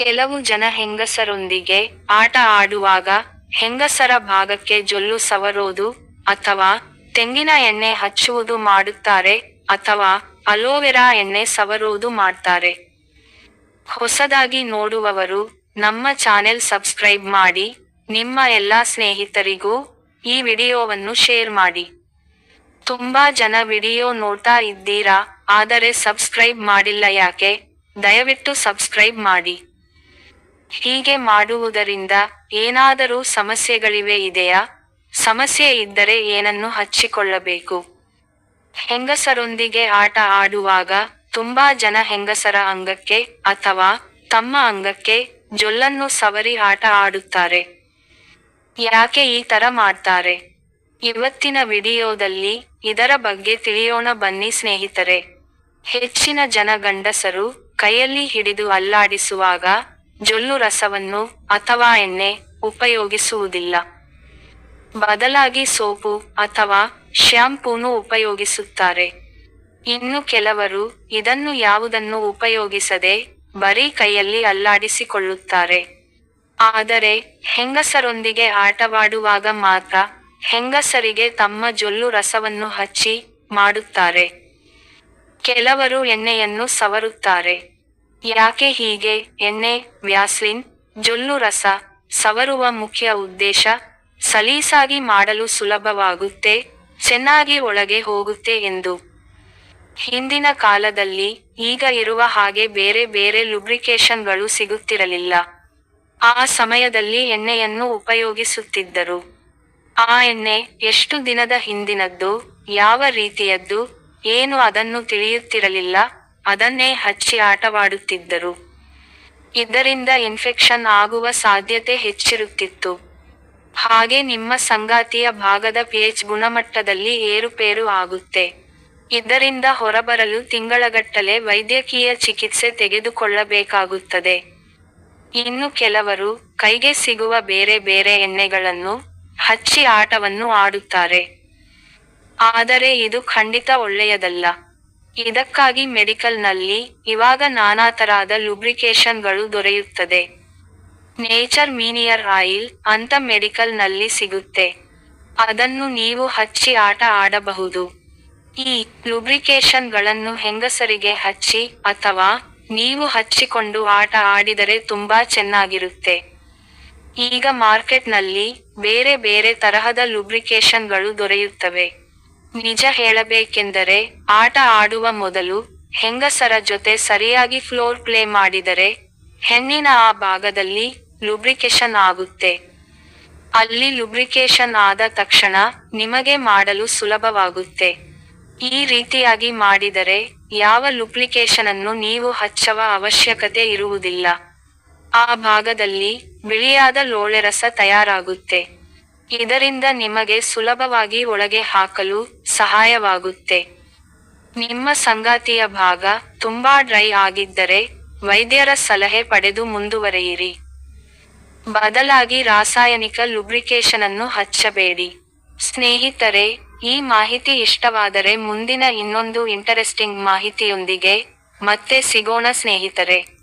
ಕೆಲವು ಜನ ಹೆಂಗಸರೊಂದಿಗೆ ಆಟ ಆಡುವಾಗ ಹೆಂಗಸರ ಭಾಗಕ್ಕೆ ಜೊಲ್ಲು ಸವರೋದು ಅಥವಾ ತೆಂಗಿನ ಎಣ್ಣೆ ಹಚ್ಚುವುದು ಮಾಡುತ್ತಾರೆ ಅಥವಾ ಅಲೋವೆರಾ ಎಣ್ಣೆ ಸವರೋದು ಮಾಡ್ತಾರೆ. ಹೊಸದಾಗಿ ನೋಡುವವರು ನಮ್ಮ ಚಾನೆಲ್ ಸಬ್ಸ್ಕ್ರೈಬ್ ಮಾಡಿ, ನಿಮ್ಮ ಎಲ್ಲಾ ಸ್ನೇಹಿತರಿಗೂ ಈ ವಿಡಿಯೋವನ್ನು ಶೇರ್ ಮಾಡಿ. ತುಂಬಾ ಜನ ವಿಡಿಯೋ ನೋಡ್ತಾ ಇದ್ದೀರಾ, ಆದರೆ ಸಬ್ಸ್ಕ್ರೈಬ್ ಮಾಡಿಲ್ಲ ಯಾಕೆ? ದಯವಿಟ್ಟು ಸಬ್ಸ್ಕ್ರೈಬ್ ಮಾಡಿ. ಹೀಗೆ ಮಾಡುವುದರಿಂದ ಏನಾದರೂ ಸಮಸ್ಯೆಗಳಿವೆ ಇದೆಯಾ? ಸಮಸ್ಯೆ ಇದ್ದರೆ ಏನನ್ನು ಹಚ್ಚಿಕೊಳ್ಳಬೇಕು? ಹೆಂಗಸರೊಂದಿಗೆ ಆಟ ಆಡುವಾಗ ತುಂಬಾ ಜನ ಹೆಂಗಸರ ಅಂಗಕ್ಕೆ ಅಥವಾ ತಮ್ಮ ಅಂಗಕ್ಕೆ ಜೊಲ್ಲನ್ನು ಸವರಿ ಆಟ ಆಡುತ್ತಾರೆ. ಯಾಕೆ ಈ ತರ ಮಾಡ್ತಾರೆ? ಇವತ್ತಿನ ವಿಡಿಯೋದಲ್ಲಿ ಇದರ ಬಗ್ಗೆ ತಿಳಿಯೋಣ ಬನ್ನಿ ಸ್ನೇಹಿತರೆ. ಹೆಚ್ಚಿನ ಜನ ಗಂಡಸರು ಕೈಯಲ್ಲಿ ಹಿಡಿದು ಅಲ್ಲಾಡಿಸುವಾಗ ಜೊಲ್ಲು ರಸವನ್ನು ಅಥವಾ ಎಣ್ಣೆ ಉಪಯೋಗಿಸುವುದಿಲ್ಲ. ಬದಲಾಗಿ ಸೋಪು ಅಥವಾ ಶ್ಯಾಂಪೂನು ಉಪಯೋಗಿಸುತ್ತಾರೆ. ಇನ್ನು ಕೆಲವರು ಇದನ್ನು ಯಾವುದನ್ನು ಉಪಯೋಗಿಸದೆ ಬರೀ ಕೈಯಲ್ಲಿ ಅಲ್ಲಾಡಿಸಿಕೊಳ್ಳುತ್ತಾರೆ. ಆದರೆ ಹೆಂಗಸರೊಂದಿಗೆ ಆಟವಾಡುವಾಗ ಮಾತ್ರ ಹೆಂಗಸರಿಗೆ ತಮ್ಮ ಜೊಲ್ಲು ರಸವನ್ನು ಹಚ್ಚಿ ಮಾಡುತ್ತಾರೆ. ಕೆಲವರು ಎಣ್ಣೆಯನ್ನು ಸವರುತ್ತಾರೆ. ಯಾಕೆ ಹೀಗೆ? ಎಣ್ಣೆ, ವ್ಯಾಸ್ಲಿನ್, ಜೊಲ್ಲು ರಸ, ಸವರುವ ಮುಖ್ಯ ಉದ್ದೇಶ, ಸಲೀಸಾಗಿ ಮಾಡಲು ಸುಲಭವಾಗುತ್ತೆ, ಚೆನ್ನಾಗಿ ಒಳಗೆ ಹೋಗುತ್ತೆ ಎಂದು. ಹಿಂದಿನ ಕಾಲದಲ್ಲಿ ಈಗ ಇರುವ ಹಾಗೆ ಬೇರೆ ಬೇರೆ ಲುಬ್ರಿಕೇಶನ್ಗಳು ಸಿಗುತ್ತಿರಲಿಲ್ಲ. ಆ ಸಮಯದಲ್ಲಿ ಎಣ್ಣೆಯನ್ನು ಉಪಯೋಗಿಸುತ್ತಿದ್ದರು. ಆ ಎಣ್ಣೆ ಎಷ್ಟು ದಿನದ ಹಿಂದಿನದ್ದು, ಯಾವ ರೀತಿಯದ್ದು, ಏನು ಅದನ್ನು ತಿಳಿಯುತ್ತಿರಲಿಲ್ಲ. ಅದನ್ನೇ ಹಚ್ಚಿ ಆಟವಾಡುತ್ತಿದ್ದರು. ಇದರಿಂದ ಇನ್ಫೆಕ್ಷನ್ ಆಗುವ ಸಾಧ್ಯತೆ ಹೆಚ್ಚಿರುತ್ತಿತ್ತು. ಹಾಗೆ ನಿಮ್ಮ ಸಂಗಾತಿಯ ಭಾಗದ ಪಿಎಚ್ ಗುಣಮಟ್ಟದಲ್ಲಿ ಏರುಪೇರು ಆಗುತ್ತೆ. ಇದರಿಂದ ಹೊರಬರಲು ತಿಂಗಳಗಟ್ಟಲೆ ವೈದ್ಯಕೀಯ ಚಿಕಿತ್ಸೆ ತೆಗೆದುಕೊಳ್ಳಬೇಕಾಗುತ್ತದೆ. ಇನ್ನು ಕೆಲವರು ಕೈಗೆ ಸಿಗುವ ಬೇರೆ ಬೇರೆ ಎಣ್ಣೆಗಳನ್ನು ಹಚ್ಚಿ ಆಟವನ್ನು ಆಡುತ್ತಾರೆ. ಆದರೆ ಇದು ಖಂಡಿತ ಒಳ್ಳೆಯದಲ್ಲ. ಇದಕ್ಕಾಗಿ ಮೆಡಿಕಲ್ನಲ್ಲಿ ಇವಾಗ ನಾನಾ ತರಹದ ಲುಬ್ರಿಕೇಶನ್ಗಳು ದೊರೆಯುತ್ತದೆ. ನೇಚರ್ ಮೀನಿಯರ್ ಆಯಿಲ್ ಅಂತ ಮೆಡಿಕಲ್ನಲ್ಲಿ ಸಿಗುತ್ತೆ. ಅದನ್ನು ನೀವು ಹಚ್ಚಿ ಆಟ ಆಡಬಹುದು. ಈ ಲುಬ್ರಿಕೇಶನ್ಗಳನ್ನು ಹೆಂಗಸರಿಗೆ ಹಚ್ಚಿ ಅಥವಾ ನೀವು ಹಚ್ಚಿಕೊಂಡು ಆಟ ಆಡಿದರೆ ತುಂಬಾ ಚೆನ್ನಾಗಿರುತ್ತೆ. ಈಗ ಮಾರ್ಕೆಟ್ನಲ್ಲಿ ಬೇರೆ ಬೇರೆ ತರಹದ ಲುಬ್ರಿಕೇಶನ್ಗಳು ದೊರೆಯುತ್ತವೆ. ನಿಜ ಹೇಳಬೇಕೆಂದರೆ ಆಟ ಆಡುವ ಮೊದಲು ಹೆಂಗಸರ ಜೊತೆ ಸರಿಯಾಗಿ ಫ್ಲೋರ್ ಪ್ಲೇ ಮಾಡಿದರೆ ಹೆಣ್ಣಿನ ಆ ಭಾಗದಲ್ಲಿ ಲುಬ್ರಿಕೇಶನ್ ಆಗುತ್ತೆ. ಅಲ್ಲಿ ಲುಬ್ರಿಕೇಶನ್ ಆದ ತಕ್ಷಣ ನಿಮಗೆ ಮಾಡಲು ಸುಲಭವಾಗುತ್ತೆ. ಈ ರೀತಿಯಾಗಿ ಮಾಡಿದರೆ ಯಾವ ಲುಬ್ರಿಕೇಶನ್ ಅನ್ನು ನೀವು ಹಚ್ಚುವ ಅವಶ್ಯಕತೆ ಇರುವುದಿಲ್ಲ. ಆ ಭಾಗದಲ್ಲಿ ಬಿಳಿಯಾದ ಲೋಳೆ ರಸ ತಯಾರಾಗುತ್ತೆ. ಇದರಿಂದ ನಿಮಗೆ ಸುಲಭವಾಗಿ ಒಳಗೆ ಹಾಕಲು ಸಹಾಯವಾಗುತ್ತೆ. ನಿಮ್ಮ ಸಂಗಾತಿಯ ಭಾಗ ತುಂಬಾ ಡ್ರೈ ಆಗಿದ್ದರೆ ವೈದ್ಯರ ಸಲಹೆ ಪಡೆದು ಮುಂದುವರೆಯಿರಿ. ಬದಲಾಗಿ ರಾಸಾಯನಿಕ ಲುಬ್ರಿಕೇಶನ್ ಅನ್ನು ಹಚ್ಚಬೇಡಿ. ಸ್ನೇಹಿತರೆ, ಈ ಮಾಹಿತಿ ಇಷ್ಟವಾದರೆ ಮುಂದಿನ ಇನ್ನೊಂದು ಇಂಟರೆಸ್ಟಿಂಗ್ ಮಾಹಿತಿಯೊಂದಿಗೆ ಮತ್ತೆ ಸಿಗೋಣ ಸ್ನೇಹಿತರೆ.